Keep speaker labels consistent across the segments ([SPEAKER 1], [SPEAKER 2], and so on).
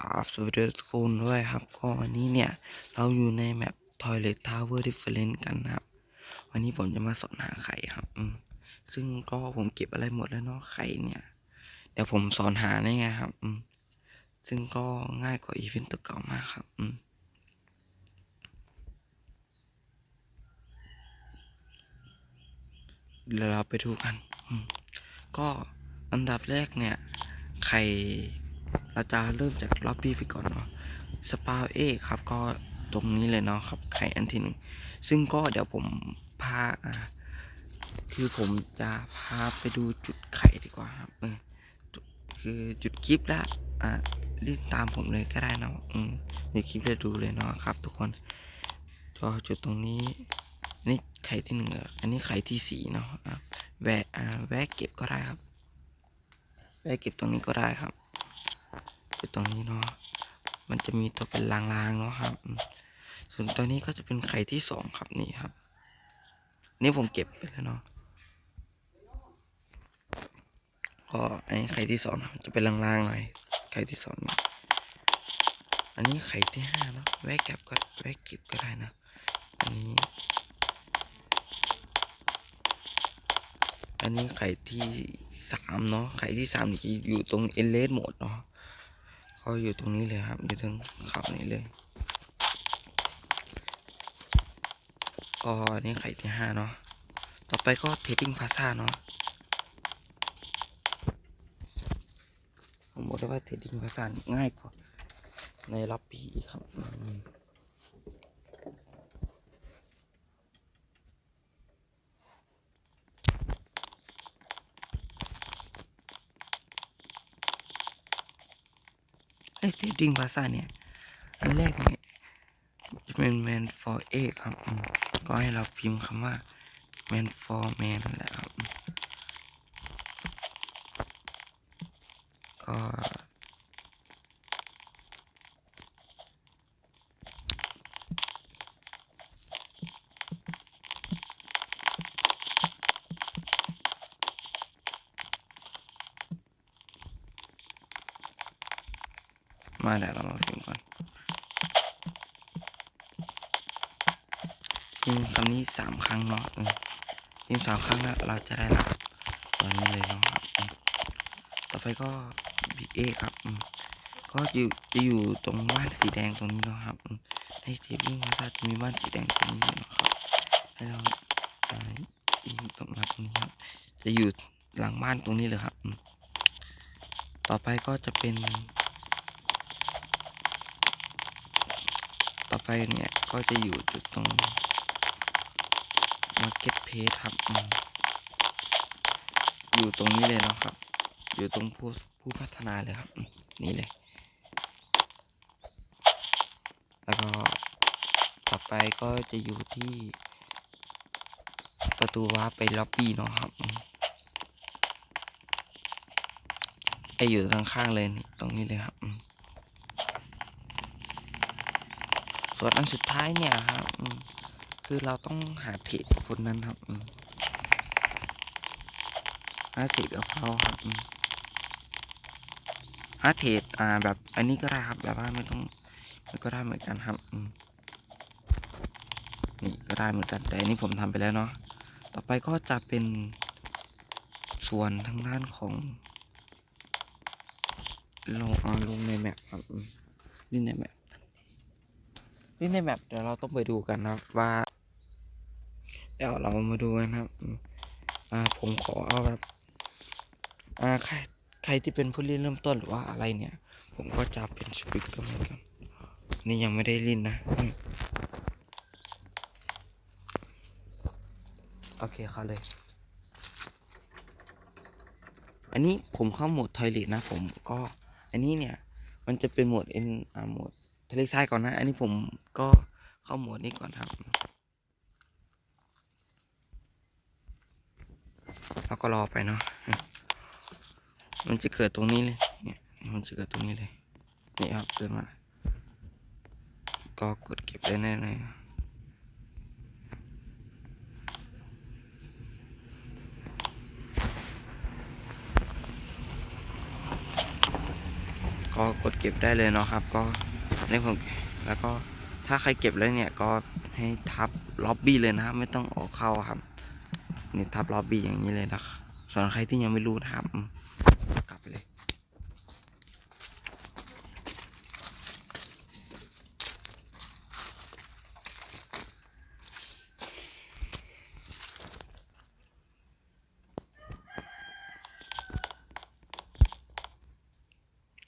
[SPEAKER 1] กราบสวัสดีทุกคนด้วยครับก็วันนี้เนี่ย เราอยู่ในแมป Toilet Tower Difference กันนะครับ วันนี้ผมจะมาสอนหาไข่ครับซึ่งก็ผมเก็บอะไรหมดแล้วเนาะไข่เนี่ย เดี๋ยวผมสอนหาได้ไงครับซึ่งก็ง่ายกว่าอีเวนต์ตัวเก่ามากครับเดี๋ยวเราไปดูกันก็อันดับแรกเนี่ย ไข่ เราจะเริ่มจากล็อบบี้ไปก่อนเนาะสปาเอครับก็ตรงนี้เลยเนาะครับไข่อันที่หนึ่งซึ่งก็เดี๋ยวผมพาอ่าคือผมจะพาไปดูจุดไข่ดีกว่าครับเออคือจุดคลิปละอ่ารีบตามผมเลยก็ได้นะอืมในคลิปเลยดูเลยเนาะครับ ทุกคนก็จุดตรงนี้นี่ไข่ที่หนึ่งอันนี้ไข่ที่สี่เนาะอะแวะอ่าแวะเก็บก็ได้ครับ แวะเก็บตรงนี้ก็ได้ครับ จุดตรงนี้เนาะมันจะมีตัวเป็นลางๆเนาะครับ ส่วนตัวนี้ก็จะเป็นไข่ที่สองครับนี่ครับ นี่ผมเก็บไปแล้วเนาะก็ไอ้ไข่ที่สองจะเป็นลางๆหน่อยไข่ที่สองอันนี้ไข่ที่ห้าเนาะแวะเก็บก็แวะเก็บก็ได้นะอันนี้ อันนี้ไข่ที่สามเนาะไข่ที่สามนี่อยู่ตรงเอเลสหมดเนาะ เขาอยู่ตรงนี้เลยครับ อยู่ตรงเขานี้เลยก็อันนี้ไข่ที่ห้าเนาะ ต่อไปก็เทดดิ้งพาซ่าเนาะ ผมบอกได้ว่าเทดดิ้งพาซ่าง่ายกว่าในล็อบบี้ครับ ไอ้เจดดิ้งภาษาเนี่ย อันแรกเนี่ยจะเป็น man for egg ครับ ก็ให้เราพิมพ์คำว่า man for man นั่นแหละครับ ก็ มาเดี๋ยวเรามาพิมพ์ก่อนพิมพ์คำนี้สามครั้งเนาะพิมพ์สามครั้งแล้วเราจะได้รับตัวนี้เลยเนาะครับต่อไปก็ B A ครับก็อยู่จะอยู่ตรงบ้านสีแดงตรงนี้เนาะครับในเทปวิ่งมาซาจะมีบ้านสีแดงตรงนี้นะครับให้เราอ่ายิงตรงมาตรงนี้ครับ จะอยู่หลังบ้านตรงนี้เลยครับ ต่อไปก็จะเป็น ต่อ ไปเนี่ย ก็จะอยู่จุดตรง Market Place ครับ อยู่ตรงนี้เลยเนาะครับ อยู่ตรงผู้ผู้พัฒนาเลยครับ นี่เลย แล้วก็ต่อไปก็จะอยู่ที่ประตูว้าไปล็อบบี้เนาะครับไออยู่ข้างๆเลยนี่ตรงนี้เลยครับอืม ส่วนอันสุดท้ายเนี่ยครับคือเราต้องหาเทรดคนนั้นครับหาเทรดกับเขาครับหาเทรดอ่าแบบอันนี้ก็ได้ครับแบบว่าไม่ต้องมันก็ได้เหมือนกันครับนี่ก็ได้เหมือนกันแต่อันนี้ผมทำไปแล้วเนาะต่อไปก็จะเป็นส่วนทางด้านของลงเอาลงในแมปครับอืมนี่ในแมป นี่ในแมปเดี๋ยวเราต้องไปดูกันนะครับว่า เดี๋ยวเรามาดูกันครับ อ่าผมขอเอาแบบ อ่าใครใครที่เป็นผู้เล่นเริ่มต้นหรือว่าอะไรเนี่ย ผมก็จะเป็นสปิกก็เหมือนกันนี่ยังไม่ได้ล่นนะ โอเคเข้าเลย อันนี้ผมเข้าโหมดทอยเลทนะผมก็ อันนี้เนี่ย มันจะเป็นโหมดเอ็นอ่าโหมด ทะเลทรายก่อนนะ อันนี้ผมก็เข้าหมวดนี้ก่อนครับแล้วก็รอไปเนาะ มันจะเกิดตรงนี้เลย เนี่ย มันจะเกิดตรงนี้เลย นี่ครับเกิดมา ก็กดเก็บได้แน่เลยก็กดเก็บได้เลยเนาะครับ ก็ ในผมแล้วก็ถ้าใครเก็บแล้วเนี่ยก็ให้ทับล็อบบี้เลยนะครับไม่ต้องออกเข้าครับนี่ทับล็อบบี้อย่างนี้เลยนะส่วนใครที่ยังไม่รู้นะครับกลับไปเลย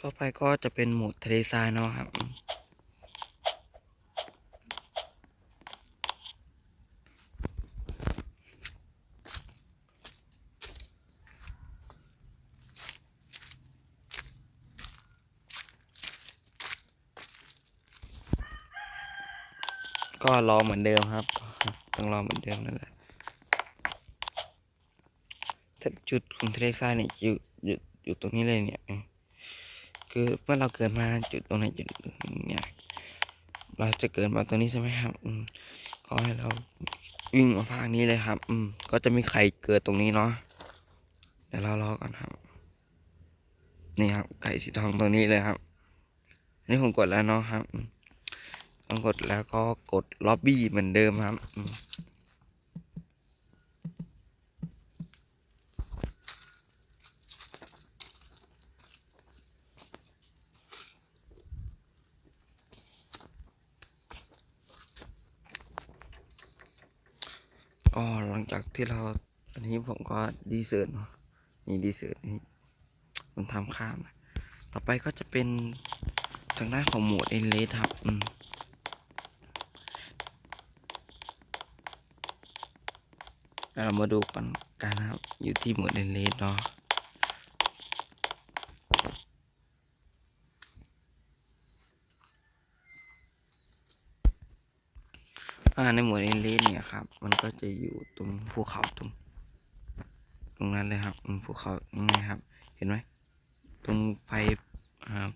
[SPEAKER 1] ต่อไปก็จะเป็นโหมดทะเลทรายเนาะครับ ก็รอเหมือนเดิมครับก็ต้องรอเหมือนเดิมนั่นแหละแต่จุดของทะเลทรายเนี่ยอยู่อยู่อยู่ตรงนี้เลยเนี่ย คือเมื่อเราเกิดมาจุดตรงไหนจุดหญ่เนี่ย เราจะเกิดมาตรงนี้ใช่ไหมครับอืมก็ให้เราวิ่งมาภาคนี้เลยครับ อืม ก็จะมีไข่เกิดตรงนี้เนาะเดี๋ยวเรารอก่อนครับ นี่ครับไก่สีทองตรงนี้เลยครับนนี้ผมกดแล้วเนาะครับ ต้องกดแล้วก็กดล็อบบี้เหมือนเดิมครับก็หลังจากที่เราอันนี้ผมก็ดีเซิร์ตนี่ดีเซิร์ตนี่มันทำข้าม ต่อไปก็จะเป็นทางด้านของโหมดเอ็นเลสครับ อืม เรามาดูกันกันนะครับ อยู่ที่หมดเอ็นเลสเนาะอ่าในหมวดเอเลสเนี่ยครับ มันก็จะอยู่ตรงภูเขาตรง ตรงนั้นเลยครับภูเขายังไงครับ เห็นไหมตรงไฟอ่า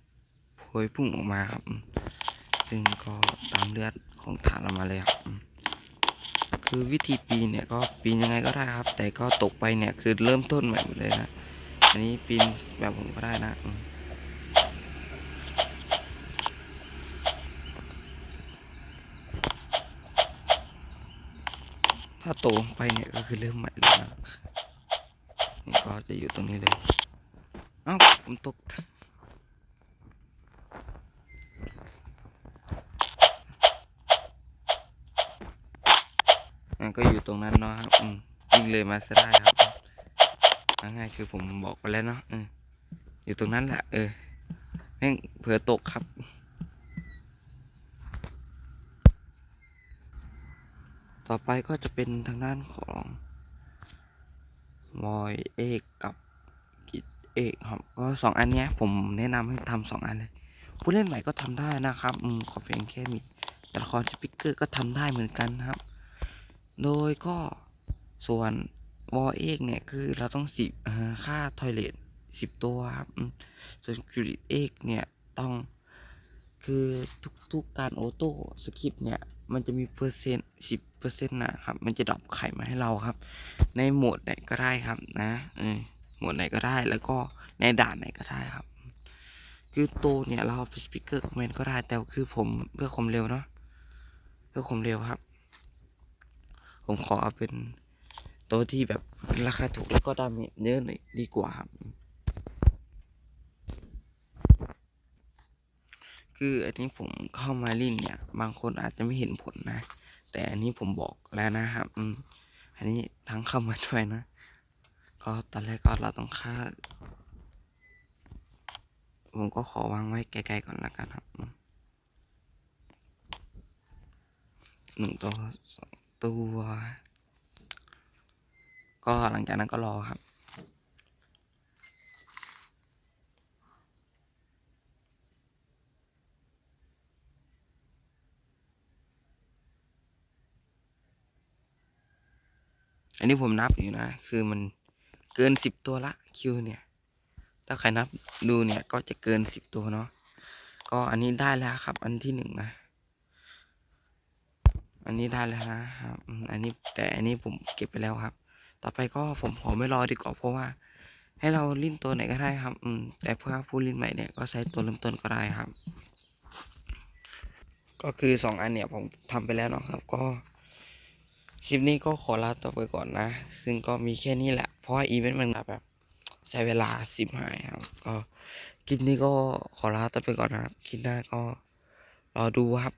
[SPEAKER 1] พวยพุ่งออกมาครับ ซึ่งก็ตามเลือดของฐานเรามาเลยครับอืม คือวิธีปีนเนี่ยก็ปีนยังไงก็ได้ครับ แต่ก็ตกไปเนี่ยคือเริ่มต้นใหม่หมดเลยนะ อันนี้ปีนแบบผมก็ได้นะถ้าโตลงไปเนี่ยก็คือเริ่มใหม่เลยนะนี่ก็จะอยู่ตรงนี้เลย เอ้าผมตกันก็อยู่ตรงนั้นเนาะครับวิ่งเลยมาซะได้ครับง่ายคือผมบอกไปแล้วเนาะอยู่ตรงนั้นแหละเออแม่งเผื่อตกครับต่อไปก็จะเป็นทางด้านของวอยเอกกับกิจเอกครับก็สองอันเนี้ยผมแนะนำให้ทำสองอันเลยผู้เล่นใหม่ก็ทำได้นะครับอืมขอเพียงแค่มีตัวละครสปิกเกอร์ก็ทำได้เหมือนกันครับ โดยก็ส่วนวอลเอกเนี่ยคือเราต้องสิบค่าทอยเลทสิบตัวครับส่วนคิริเอกเนี่ยต้องคือทุกๆการโอโต้สคริปต์เนี่ยมันจะมีเปอร์เซ็นต์สิบเปอร์เซ็นต์นะครับ มันจะดรอปไข่มาให้เราครับ ในโหมดไหนก็ได้ครับนะเออโหมดไหนก็ได้แล้วก็ในด่านไหนก็ได้ครับ คือตัวเนี่ยเราสปีกเกอร์คอมเมนต์ก็ได้แต่คือผมเพื่อความเร็วเนาะเพื่อความเร็วครับ ผมขอเอาเป็นตัวที่แบบราคาถูกแล้วก็ดาเมจเยอะหน่อยดีกว่าครับ คืออันนี้ผมเข้ามาลินเนี่ย บางคนอาจจะไม่เห็นผลนะ แต่อันนี้ผมบอกแล้วนะครับอันนี้ทั้งเข้ามาช่วยนะ ก็ตอนแรกก็เราต้องค่า ผมก็ขอวางไว้ไกลๆก่อนละกันครับหนึ่งตัวสอง ตัว ก็หลังจากนั้นก็รอครับอันนี้ผมนับอยู่นะ คือมันเกินสิบตัวละคิวเนี่ย ถ้าใครนับดูเนี่ยก็จะเกินสิบตัวเนาะ ก็อันนี้ได้แล้วครับ อันที่หนึ่งนะ อันนี้ได้แล้วนะครับอันนี้แต่อันนี้ผมเก็บไปแล้วครับ ต่อไปก็ผมขอไม่รอดีกว่าเพราะว่า ให้เราลิ้นตัวไหนก็ได้ครับ อืมแต่เพื่อผู้ลิ้นใหม่เนี่ยก็ใช้ตัวเริ่มต้นก็ได้ครับ ก็คือสองอันเนี่ยผมทำไปแล้วเนาะครับ ก็คลิปนี้ก็ขอลาต่อไปก่อนนะ ซึ่งก็มีแค่นี้แหละ เพราะอีเวนต์มันแบบใช้เวลาสิบหายครับ ก็คลิปนี้ก็ขอลาต่อไปก่อนนะครับ คลิปหน้าก็รอดูครับ